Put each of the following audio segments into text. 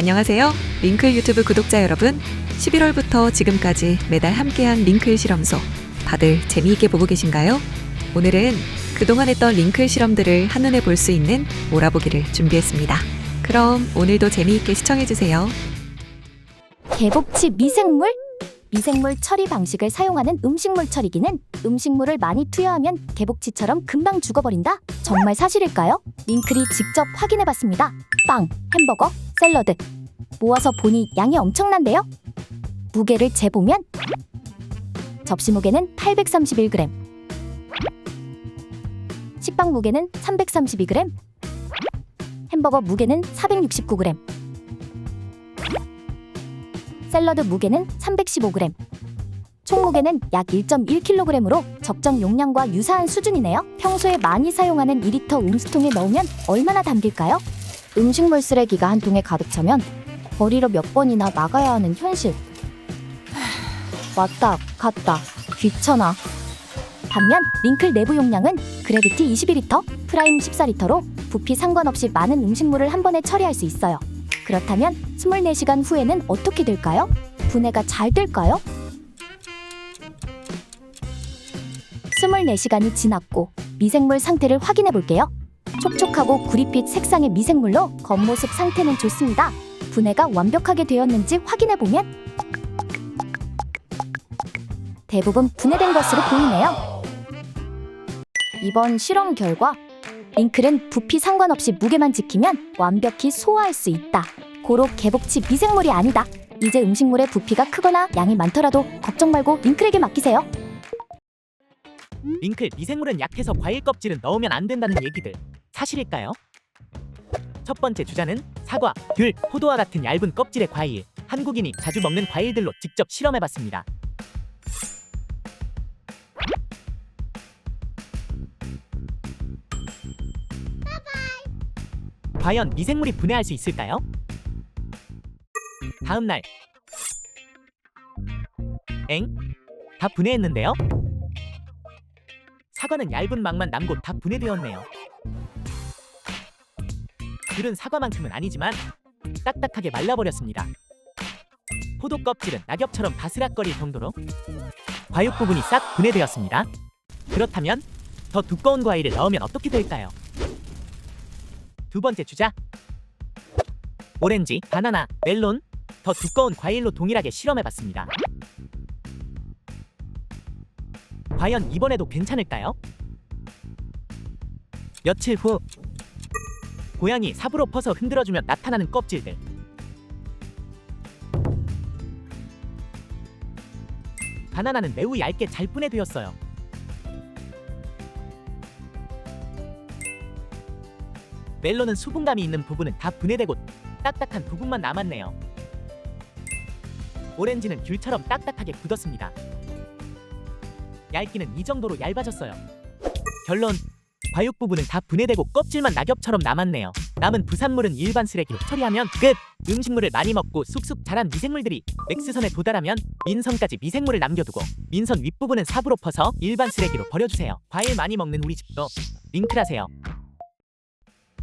안녕하세요. 링클 유튜브 구독자 여러분. 11월부터 지금까지 매달 함께한 링클 실험소. 다들 재미있게 보고 계신가요? 오늘은 그동안 했던 링클 실험들을 한눈에 볼 수 있는 몰아보기를 준비했습니다. 그럼 오늘도 재미있게 시청해주세요. 개복치 미생물? 미생물 처리 방식을 사용하는 음식물 처리기는 음식물을 많이 투여하면 개복치처럼 금방 죽어버린다? 정말 사실일까요? 링클이 직접 확인해봤습니다. 빵, 햄버거, 샐러드 모아서 보니 양이 엄청난데요? 무게를 재보면 접시 무게는 831g 식빵 무게는 332g 햄버거 무게는 469g 샐러드 무게는 315g. 총 무게는 약 1.1kg으로 적정 용량과 유사한 수준이네요. 평소에 많이 사용하는 2리터 음수통에 넣으면 얼마나 담길까요? 음식물 쓰레기가 한 통에 가득 차면 버리러 몇 번이나 나가야 하는 현실. 왔다 갔다 귀찮아. 반면 링클 내부 용량은 그래비티 22리터, 프라임 14리터로 부피 상관없이 많은 음식물을 한 번에 처리할 수 있어요. 그렇다면 24시간 후에는 어떻게 될까요? 분해가 잘 될까요? 24시간이 지났고 미생물 상태를 확인해 볼게요. 촉촉하고 구릿빛 색상의 미생물로 겉모습 상태는 좋습니다. 분해가 완벽하게 되었는지 확인해 보면 대부분 분해된 것으로 보이네요. 이번 실험 결과 링클은 부피 상관없이 무게만 지키면 완벽히 소화할 수 있다. 고로 개복치 미생물이 아니다. 이제 음식물의 부피가 크거나 양이 많더라도 걱정 말고 링클에게 맡기세요. 링클 미생물은 약해서 과일 껍질은 넣으면 안 된다는 얘기들 사실일까요? 첫 번째 주자는 사과, 귤, 포도와 같은 얇은 껍질의 과일 한국인이 자주 먹는 과일들로 직접 실험해봤습니다. 과연 미생물이 분해할 수 있을까요? 다음 날 엥? 다 분해했는데요? 사과는 얇은 막만 남고 다 분해되었네요. 귤은 사과만큼은 아니지만 딱딱하게 말라버렸습니다. 포도 껍질은 낙엽처럼 바스락거릴 정도로 과육 부분이 싹 분해되었습니다. 그렇다면 더 두꺼운 과일을 넣으면 어떻게 될까요? 두 번째 주자 오렌지, 바나나, 멜론 더 두꺼운 과일로 동일하게 실험해봤습니다. 과연 이번에도 괜찮을까요? 며칠 후 고양이 삽으로 퍼서 흔들어주면 나타나는 껍질들 바나나는 매우 얇게 잘 분해되었어요. 멜론은 수분감이 있는 부분은 다 분해되고 딱딱한 부분만 남았네요. 오렌지는 귤처럼 딱딱하게 굳었습니다. 얇기는 이 정도로 얇아졌어요. 결론 과육 부분은 다 분해되고 껍질만 낙엽처럼 남았네요. 남은 부산물은 일반 쓰레기로 처리하면 끝! 음식물을 많이 먹고 쑥쑥 자란 미생물들이 X선에 도달하면 민선까지 미생물을 남겨두고 민선 윗부분은 삽으로 퍼서 일반 쓰레기로 버려주세요. 과일 많이 먹는 우리 집도 링크라세요.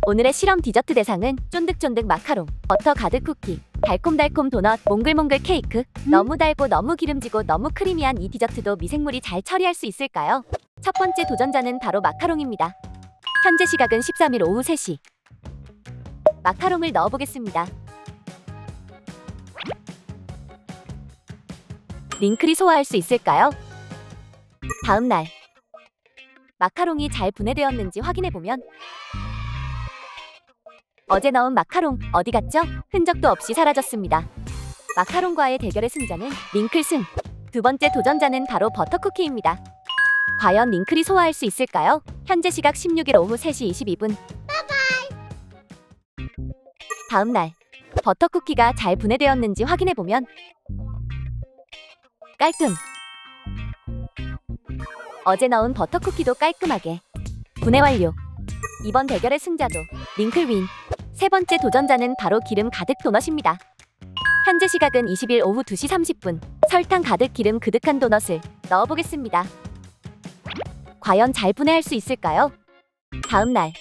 오늘의 실험 디저트 대상은 쫀득쫀득 마카롱, 버터 가득 쿠키, 달콤달콤 도넛, 몽글몽글 케이크. 너무 달고 너무 기름지고 너무 크리미한 이 디저트도 미생물이 잘 처리할 수 있을까요? 첫 번째 도전자는 바로 마카롱입니다. 현재 시각은 13일 오후 3시. 마카롱을 넣어보겠습니다. 링클이 소화할 수 있을까요? 다음 날 마카롱이 잘 분해되었는지 확인해 보면 어제 넣은 마카롱 어디 갔죠? 흔적도 없이 사라졌습니다. 마카롱과의 대결의 승자는 링클 승. 두 번째 도전자는 바로 버터쿠키입니다. 과연 링클이 소화할 수 있을까요? 현재 시각 16일 오후 3시 22분. 다음 날 버터쿠키가 잘 분해되었는지 확인해 보면 깔끔. 어제 넣은 버터쿠키도 깔끔하게 분해 완료. 이번 대결의 승자도 링클 윈. 세 번째 도전자는 바로 기름 가득 도넛입니다. 현재 시각은 20일 오후 2시 30분. 설탕 가득 기름 그득한 도넛을 넣어보겠습니다. 과연 잘 분해할 수 있을까요? 다음 날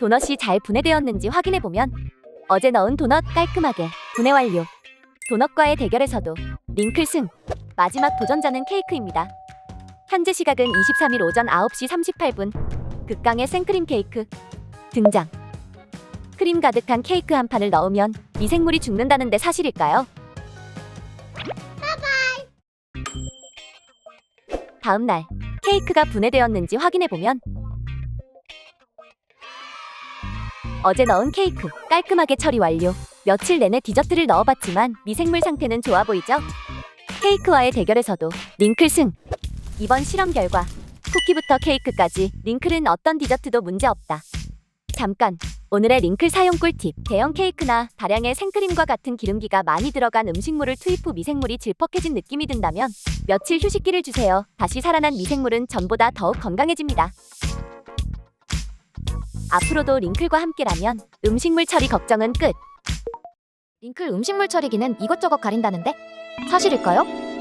도넛이 잘 분해되었는지 확인해 보면 어제 넣은 도넛 깔끔하게 분해 완료. 도넛과의 대결에서도 링클 승. 마지막 도전자는 케이크입니다. 현재 시각은 23일 오전 9시 38분. 극강의 생크림 케이크 등장. 크림 가득한 케이크 한 판을 넣으면 미생물이 죽는다는데 사실일까요? 다음 날 케이크가 분해되었는지 확인해 보면 어제 넣은 케이크 깔끔하게 처리 완료. 며칠 내내 디저트를 넣어봤지만 미생물 상태는 좋아 보이죠? 케이크와의 대결에서도 링클 승. 이번 실험 결과 쿠키부터 케이크까지 링클은 어떤 디저트도 문제 없다. 잠깐 오늘의 링클 사용 꿀팁. 대형 케이크나 다량의 생크림과 같은 기름기가 많이 들어간 음식물을 투입 후 미생물이 질퍽해진 느낌이 든다면 며칠 휴식기를 주세요. 다시 살아난 미생물은 전보다 더욱 건강해집니다. 앞으로도 링클과 함께라면 음식물 처리 걱정은 끝. 링클 음식물 처리기는 이것저것 가린다는데 사실일까요?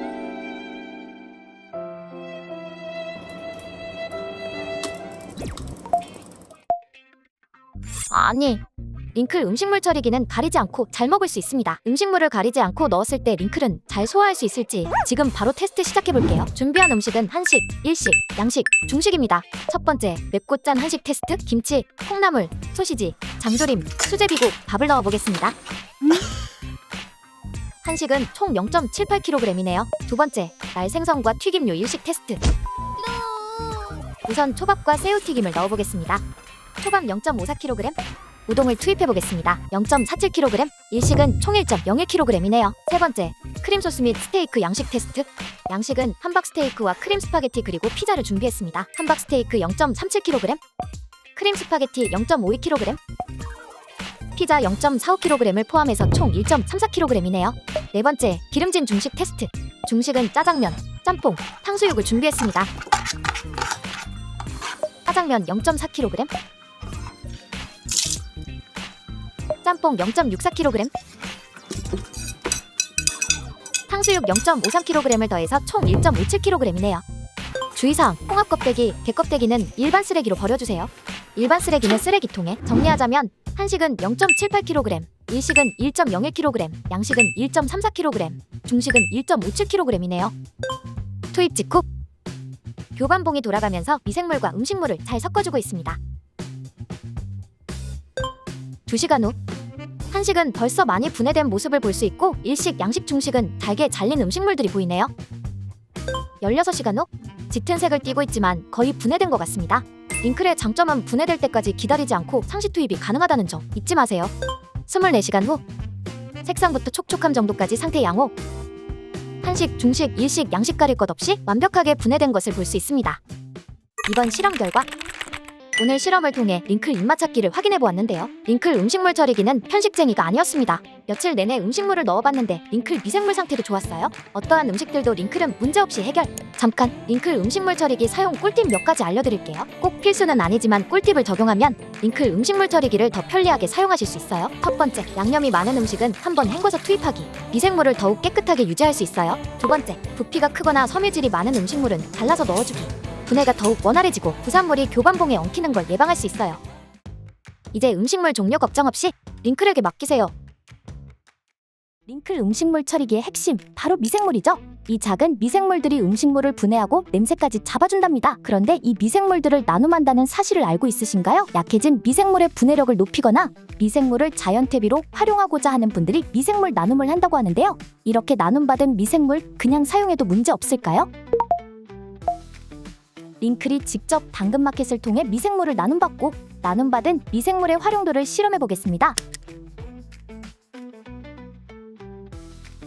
아니, 링클 음식물 처리기는 가리지 않고 잘 먹을 수 있습니다. 음식물을 가리지 않고 넣었을 때 링클은 잘 소화할 수 있을지 지금 바로 테스트 시작해 볼게요. 준비한 음식은 한식, 일식, 양식, 중식입니다. 첫 번째, 맵고 짠 한식 테스트. 김치, 콩나물, 소시지, 장조림, 수제비고 밥을 넣어 보겠습니다. 한식은 총 0.78kg이네요. 두 번째, 날 생선과 튀김류 일식 테스트. 우선 초밥과 새우 튀김을 넣어 보겠습니다. 초밥 0.54kg, 우동을 투입해 보겠습니다. 0.47kg, 일식은 총 1.01kg이네요. 세 번째, 크림 소스 및 스테이크 양식 테스트. 양식은 함박 스테이크와 크림 스파게티 그리고 피자를 준비했습니다. 함박 스테이크 0.37kg, 크림 스파게티 0.52kg, 피자 0.45kg을 포함해서 총 1.34kg이네요. 네 번째, 기름진 중식 테스트. 중식은 짜장면, 짬뽕, 탕수육을 준비했습니다. 짜장면 0.4kg, 짬뽕 0.64kg, 탕수육 0.53kg을 더해서 총 1.57kg이네요. 주의사항, 홍합 껍데기, 게 껍데기는 일반 쓰레기로 버려주세요. 일반 쓰레기는 쓰레기통에 정리하자면 한식은 0.78kg, 일식은 1.01kg, 양식은 1.34kg, 중식은 1.57kg이네요. 투입 직후 교반봉이 돌아가면서 미생물과 음식물을 잘 섞어주고 있습니다. 2시간 후 한식은 벌써 많이 분해된 모습을 볼 수 있고 일식, 양식, 중식은 잘게 잘린 음식물들이 보이네요. 16시간 후 짙은 색을 띠고 있지만 거의 분해된 것 같습니다. 링클의 장점은 분해될 때까지 기다리지 않고 상시 투입이 가능하다는 점 잊지 마세요. 24시간 후 색상부터 촉촉함 정도까지 상태 양호. 한식, 중식, 일식, 양식 가릴 것 없이 완벽하게 분해된 것을 볼 수 있습니다. 이번 실험 결과 오늘 실험을 통해 링클 입맛 찾기를 확인해 보았는데요. 링클 음식물 처리기는 편식쟁이가 아니었습니다. 며칠 내내 음식물을 넣어봤는데 링클 미생물 상태도 좋았어요. 어떠한 음식들도 링클은 문제없이 해결. 잠깐 링클 음식물 처리기 사용 꿀팁 몇 가지 알려드릴게요. 꼭 필수는 아니지만 꿀팁을 적용하면 링클 음식물 처리기를 더 편리하게 사용하실 수 있어요. 첫 번째, 양념이 많은 음식은 한 번 헹궈서 투입하기. 미생물을 더욱 깨끗하게 유지할 수 있어요. 두 번째, 부피가 크거나 섬유질이 많은 음식물은 잘라서 넣어주기. 분해가 더욱 원활해지고 부산물이 교반봉에 엉키는 걸 예방할 수 있어요. 이제 음식물 종류 걱정 없이 링클에게 맡기세요. 링클 음식물 처리기의 핵심 바로 미생물이죠. 이 작은 미생물들이 음식물을 분해하고 냄새까지 잡아준답니다. 그런데 이 미생물들을 나눔한다는 사실을 알고 있으신가요? 약해진 미생물의 분해력을 높이거나 미생물을 자연 퇴비로 활용하고자 하는 분들이 미생물 나눔을 한다고 하는데요. 이렇게 나눔받은 미생물 그냥 사용해도 문제 없을까요? 링클이 직접 당근마켓을 통해 미생물을 나눔받고 나눔받은 미생물의 활용도를 실험해 보겠습니다.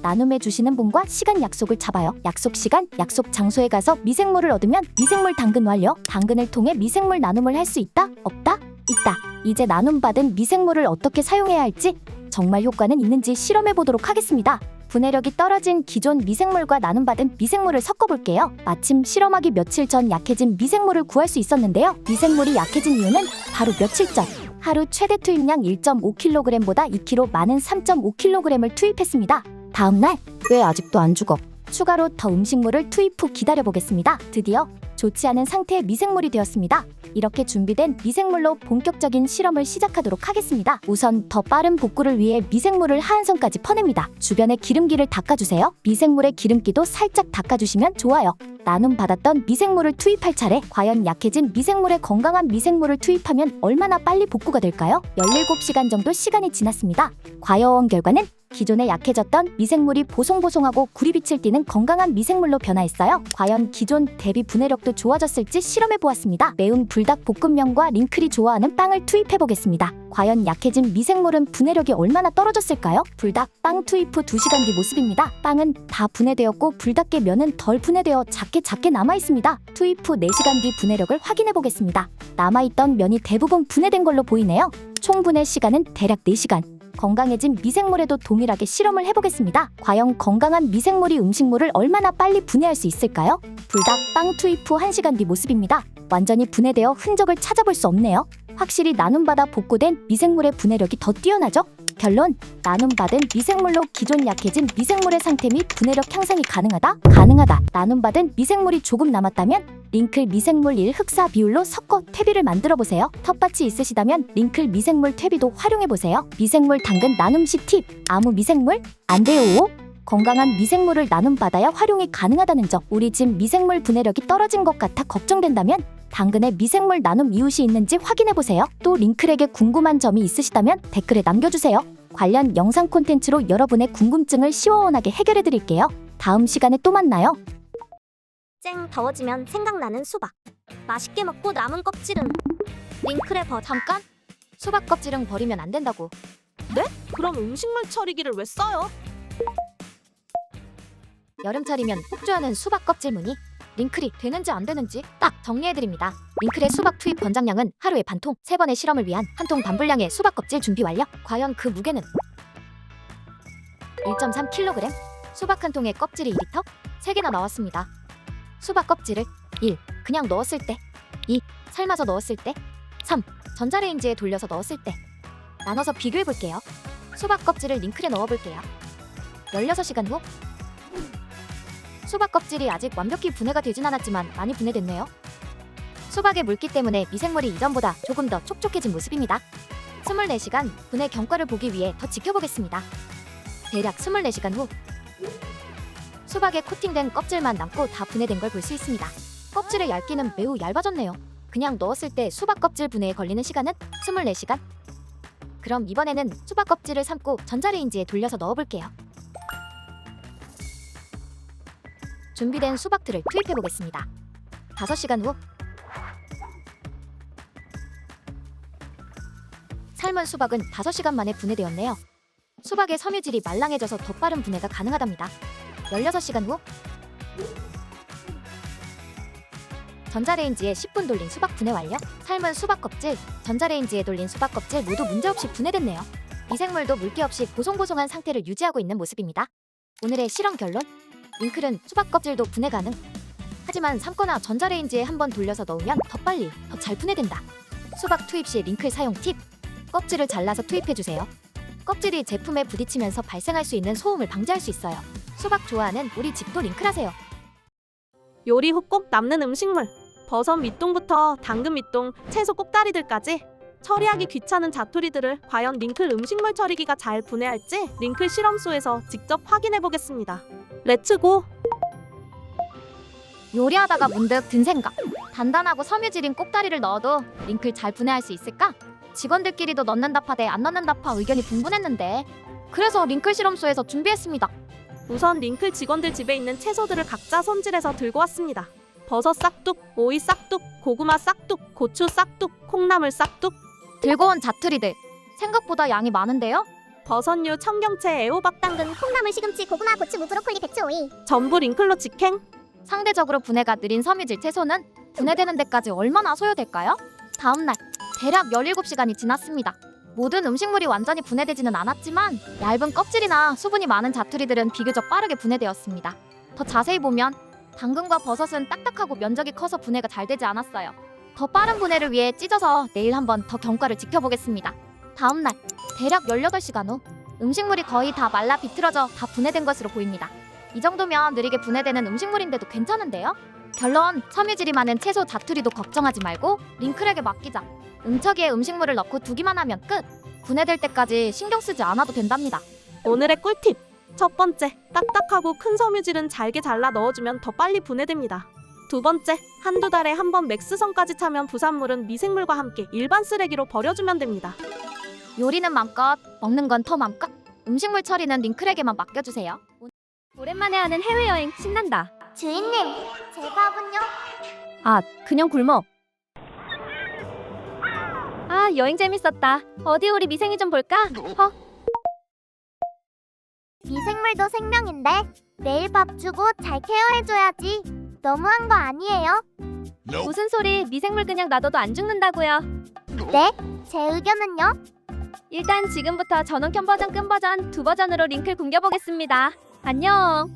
나눔해 주시는 분과 시간 약속을 잡아요. 약속 시간, 약속 장소에 가서 미생물을 얻으면 미생물 당근 완료. 당근을 통해 미생물 나눔을 할 수 있다? 없다? 있다. 이제 나눔받은 미생물을 어떻게 사용해야 할지 정말 효과는 있는지 실험해 보도록 하겠습니다. 분해력이 떨어진 기존 미생물과 나눔받은 미생물을 섞어볼게요. 마침 실험하기 며칠 전 약해진 미생물을 구할 수 있었는데요. 미생물이 약해진 이유는 바로 며칠 전 하루 최대 투입량 1.5kg보다 2kg 많은 3.5kg을 투입했습니다. 다음날 왜 아직도 안 죽어? 추가로 더 음식물을 투입 후 기다려 보겠습니다. 드디어 좋지 않은 상태의 미생물이 되었습니다. 이렇게 준비된 미생물로 본격적인 실험을 시작하도록 하겠습니다. 우선 더 빠른 복구를 위해 미생물을 하한선까지 퍼냅니다. 주변에 기름기를 닦아주세요. 미생물의 기름기도 살짝 닦아주시면 좋아요. 나눔 받았던 미생물을 투입할 차례 과연 약해진 미생물에 건강한 미생물을 투입하면 얼마나 빨리 복구가 될까요? 17시간 정도 시간이 지났습니다. 과여원 결과는 기존에 약해졌던 미생물이 보송보송하고 구리빛을 띠는 건강한 미생물로 변화했어요. 과연 기존 대비 분해력도 좋아졌을지 실험해 보았습니다. 매운 불닭 볶음면과 링클이 좋아하는 빵을 투입해 보겠습니다. 과연 약해진 미생물은 분해력이 얼마나 떨어졌을까요? 불닭 빵 투입 후 2시간 뒤 모습입니다. 빵은 다 분해되었고 불닭의 면은 덜 분해되어 작게 작게 남아 있습니다. 투입 후 4시간 뒤 분해력을 확인해 보겠습니다. 남아 있던 면이 대부분 분해된 걸로 보이네요. 총 분해 시간은 대략 4시간. 건강해진 미생물에도 동일하게 실험을 해보겠습니다. 과연 건강한 미생물이 음식물을 얼마나 빨리 분해할 수 있을까요? 불닭 빵 투입 후 1시간 뒤 모습입니다. 완전히 분해되어 흔적을 찾아볼 수 없네요. 확실히 나눔받아 복구된 미생물의 분해력이 더 뛰어나죠? 결론 나눔받은 미생물로 기존 약해진 미생물의 상태 및 분해력 향상이 가능하다? 가능하다. 나눔받은 미생물이 조금 남았다면 링클 미생물 1 흑사 비율로 섞어 퇴비를 만들어 보세요. 텃밭이 있으시다면 링클 미생물 퇴비도 활용해 보세요. 미생물 당근 나눔 시 팁. 아무 미생물 안 돼요. 건강한 미생물을 나눔 받아야 활용이 가능하다는 점. 우리 집 미생물 분해력이 떨어진 것 같아 걱정된다면 당근에 미생물 나눔 이웃이 있는지 확인해 보세요. 또 링클에게 궁금한 점이 있으시다면 댓글에 남겨주세요. 관련 영상 콘텐츠로 여러분의 궁금증을 시원하게 해결해 드릴게요. 다음 시간에 또 만나요. 쨍 더워지면 생각나는 수박. 맛있게 먹고 남은 껍질은 링클에 버. 잠깐. 수박 껍질은 버리면 안 된다고. 그럼 음식물 처리기를 왜 써요? 여름철이면 폭주하는 수박 껍질 무늬. 링클이 되는지 안 되는지 딱 정리해드립니다. 링클의 수박 투입 권장량은 하루에 반 통, 세 번의 실험을 위한 한 통 반 분량의 수박 껍질 준비 완료. 과연 그 무게는 1.3kg. 수박 한 통에 껍질이 2리터? 3개나 나왔습니다. 수박 껍질을 1. 그냥 넣었을 때 2. 삶아서 넣었을 때 3. 전자레인지에 돌려서 넣었을 때 나눠서 비교해 볼게요. 수박 껍질을 링클에 넣어 볼게요. 16시간 후 수박 껍질이 아직 완벽히 분해가 되진 않았지만 많이 분해됐네요. 수박의 물기 때문에 미생물이 이전보다 조금 더 촉촉해진 모습입니다. 24시간 분해 경과를 보기 위해 더 지켜보겠습니다. 대략 24시간 후 수박에 코팅된 껍질만 남고 다 분해된 걸 볼 수 있습니다. 껍질의 얇기는 매우 얇아졌네요. 그냥 넣었을 때 수박 껍질 분해에 걸리는 시간은 24시간. 그럼 이번에는 수박 껍질을 삶고 전자레인지에 돌려서 넣어볼게요. 준비된 수박들을 투입해 보겠습니다. 5시간 후 삶은 수박은 5시간 만에 분해되었네요. 수박의 섬유질이 말랑해져서 더 빠른 분해가 가능하답니다. 16시간 후 전자레인지에 10분 돌린 수박 분해 완료. 삶은 수박 껍질, 전자레인지에 돌린 수박 껍질 모두 문제없이 분해됐네요. 미생물도 물기 없이 보송보송한 상태를 유지하고 있는 모습입니다. 오늘의 실험 결론 링클은 수박 껍질도 분해 가능. 하지만 삶거나 전자레인지에 한번 돌려서 넣으면 더 빨리, 더 잘 분해된다. 수박 투입 시 링클 사용 팁. 껍질을 잘라서 투입해 주세요. 껍질이 제품에 부딪히면서 발생할 수 있는 소음을 방지할 수 있어요. 수박 좋아하는 우리 집도 링클하세요. 요리 후 꼭 남는 음식물 버섯 밑동부터 당근 밑동, 채소 꼭다리들까지 처리하기 귀찮은 자투리들을 과연 링클 음식물 처리기가 잘 분해할지 링클 실험소에서 직접 확인해 보겠습니다. 렛츠고! 요리하다가 문득 든 생각. 단단하고 섬유질인 꼭다리를 넣어도 링클 잘 분해할 수 있을까? 직원들끼리도 넣는다 파 대 안 넣는다 파 의견이 분분했는데 그래서 링클 실험소에서 준비했습니다. 우선 링클 직원들 집에 있는 채소들을 각자 손질해서 들고 왔습니다. 버섯 싹둑, 오이 싹둑, 고구마 싹둑, 고추 싹둑, 콩나물 싹둑, 들고 온 자투리들 생각보다 양이 많은데요? 버섯류, 청경채, 애호박, 당근, 콩나물, 시금치, 고구마, 고추, 무, 브로콜리, 배추, 오이. 전부 링클로 직행. 상대적으로 분해가 느린 섬유질 채소는 분해되는 데까지 얼마나 소요될까요? 다음 날 대략 17시간이 지났습니다. 모든 음식물이 완전히 분해되지는 않았지만 얇은 껍질이나 수분이 많은 자투리들은 비교적 빠르게 분해되었습니다. 더 자세히 보면 당근과 버섯은 딱딱하고 면적이 커서 분해가 잘 되지 않았어요. 더 빠른 분해를 위해 찢어서 내일 한번 더 경과를 지켜보겠습니다. 다음 날 대략 18시간 후 음식물이 거의 다 말라 비틀어져 다 분해된 것으로 보입니다. 이 정도면 느리게 분해되는 음식물인데도 괜찮은데요? 결론 섬유질이 많은 채소 자투리도 걱정하지 말고 링클에게 맡기자. 응처기에 음식물을 넣고 두기만 하면 끝. 분해될 때까지 신경 쓰지 않아도 된답니다. 오늘의 꿀팁. 첫 번째, 딱딱하고 큰 섬유질은 잘게 잘라 넣어주면 더 빨리 분해됩니다. 두 번째, 한두 달에 한 번 맥스성까지 차면 부산물은 미생물과 함께 일반 쓰레기로 버려주면 됩니다. 요리는 맘껏, 먹는 건 더 맘껏. 음식물 처리는 링클에게만 맡겨주세요. 오랜만에 하는 해외여행 신난다. 주인님, 제 밥은요? 아, 그냥 굶어. 아, 여행 재밌었다. 어디 우리 미생이 좀 볼까? 허, 미생물도 생명인데 매일 밥 주고 잘 케어해줘야지. 너무한 거 아니에요? 무슨 소리? 미생물 그냥 놔둬도 안 죽는다고요. 네? 제 의견은요? 일단 지금부터 전원켠 버전, 끈 버전 두 버전으로 링클 굶겨보겠습니다. 안녕.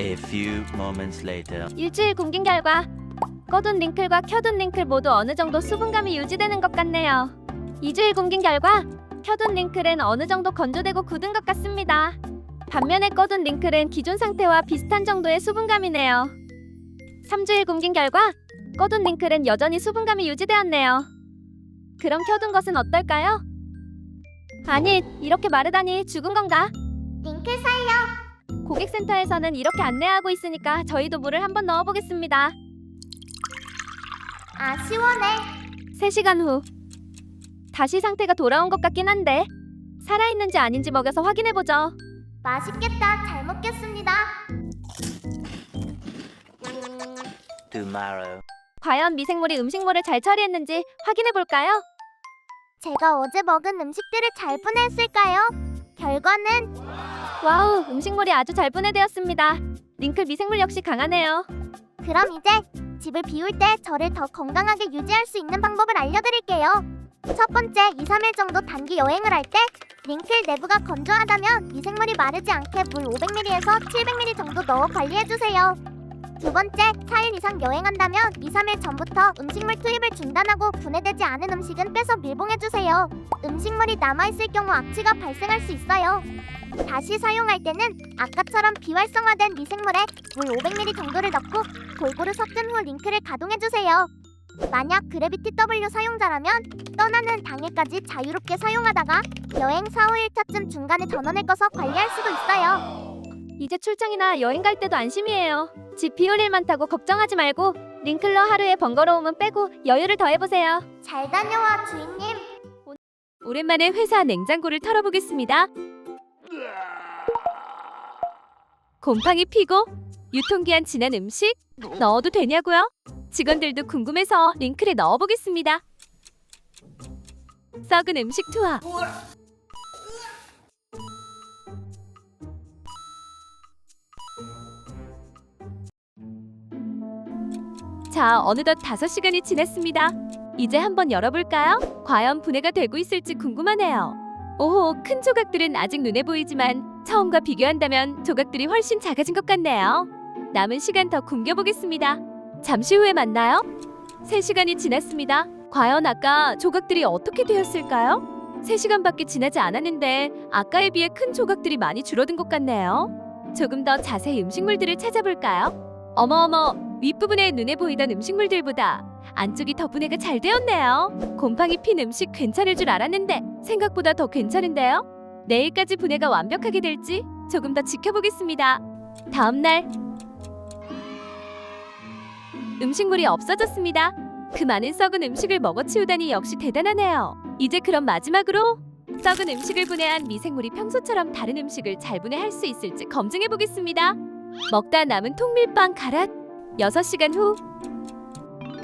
A few moments later. 일주일 굶긴 결과 꺼둔 링클과 켜둔 링클 모두 어느 정도 수분감이 유지되는 것 같네요. 2주일 굶긴 결과 켜둔 링클은 어느 정도 건조되고 굳은 것 같습니다. 반면에 꺼둔 링클은 기존 상태와 비슷한 정도의 수분감이네요. 3주일 굶긴 결과 꺼둔 링클은 여전히 수분감이 유지되었네요. 그럼 켜둔 것은 어떨까요? 아니, 이렇게 마르다니 죽은 건가? 링클 살려. 고객센터에서는 이렇게 안내하고 있으니까 저희도 물을 한번 넣어보겠습니다. 아 시원해. 3시간 후 다시 상태가 돌아온 것 같긴 한데 살아있는지 아닌지 먹여서 확인해보죠. 맛있겠다. 잘 먹겠습니다. Tomorrow. 과연 미생물이 음식물을 잘 처리했는지 확인해 볼까요? 제가 어제 먹은 음식들을 잘 분해했을까요? 결과는 와우, 음식물이 아주 잘 분해되었습니다. 링클 미생물 역시 강하네요. 그럼 이제 집을 비울 때 저를 더 건강하게 유지할 수 있는 방법을 알려드릴게요. 첫 번째, 2, 3일 정도 단기 여행을 할 때 링클 내부가 건조하다면 미생물이 마르지 않게 물 500ml에서 700ml 정도 넣어 관리해주세요. 두 번째, 4일 이상 여행한다면 2, 3일 전부터 음식물 투입을 중단하고 분해되지 않은 음식은 빼서 밀봉해주세요. 음식물이 남아있을 경우 악취가 발생할 수 있어요. 다시 사용할 때는 아까처럼 비활성화된 미생물에 물 500ml 정도를 넣고 골고루 섞은 후 링크를 가동해주세요. 만약 그래비티 W 사용자라면 떠나는 당일까지 자유롭게 사용하다가 여행 4, 5일차쯤 중간에 전원을 꺼서 관리할 수도 있어요. 이제 출장이나 여행 갈 때도 안심이에요. 집 비울 일 많다고 걱정하지 말고 링클러 하루의 번거로움은 빼고 여유를 더해보세요. 잘 다녀와 주인님. 오랜만에 회사 냉장고를 털어보겠습니다. 곰팡이 피고 유통기한 지난 음식 넣어도 되냐고요? 직원들도 궁금해서 링크를 넣어보겠습니다. 썩은 음식 투하. 자, 어느덧 5시간이 지났습니다. 이제 한번 열어볼까요? 과연 분해가 되고 있을지 궁금하네요. 오호, 큰 조각들은 아직 눈에 보이지만 처음과 비교한다면 조각들이 훨씬 작아진 것 같네요. 남은 시간 더 굶겨보겠습니다. 잠시 후에 만나요. 3시간이 지났습니다. 과연 아까 조각들이 어떻게 되었을까요? 3시간밖에 지나지 않았는데 아까에 비해 큰 조각들이 많이 줄어든 것 같네요. 조금 더 자세히 음식물들을 찾아볼까요? 어머어머, 윗부분에 눈에 보이던 음식물들보다 안쪽이 더 분해가 잘 되었네요. 곰팡이 핀 음식 괜찮을 줄 알았는데 생각보다 더 괜찮은데요? 내일까지 분해가 완벽하게 될지 조금 더 지켜보겠습니다. 다음 날 음식물이 없어졌습니다. 그 많은 썩은 음식을 먹어치우다니 역시 대단하네요. 이제 그럼 마지막으로 썩은 음식을 분해한 미생물이 평소처럼 다른 음식을 잘 분해할 수 있을지 검증해 보겠습니다. 먹다 남은 통밀빵 가랏 6시간 후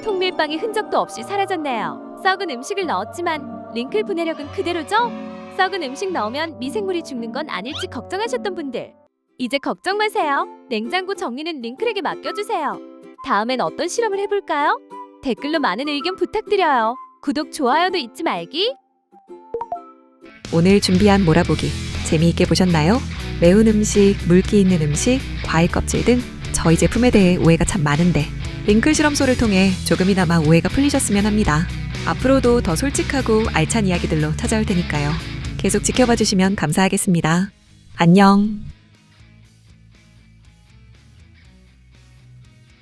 통밀빵이 흔적도 없이 사라졌네요. 썩은 음식을 넣었지만 링클 분해력은 그대로죠? 썩은 음식 넣으면 미생물이 죽는 건 아닐지 걱정하셨던 분들 이제 걱정 마세요. 냉장고 정리는 링클에게 맡겨주세요. 다음엔 어떤 실험을 해볼까요? 댓글로 많은 의견 부탁드려요. 구독, 좋아요도 잊지 말기. 오늘 준비한 몰아보기 재미있게 보셨나요? 매운 음식, 물기 있는 음식, 과일 껍질 등 저희 제품에 대해 오해가 참 많은데 링클 실험소를 통해 조금이나마 오해가 풀리셨으면 합니다. 앞으로도 더 솔직하고 알찬 이야기들로 찾아올 테니까요. 계속 지켜봐 주시면 감사하겠습니다. 안녕.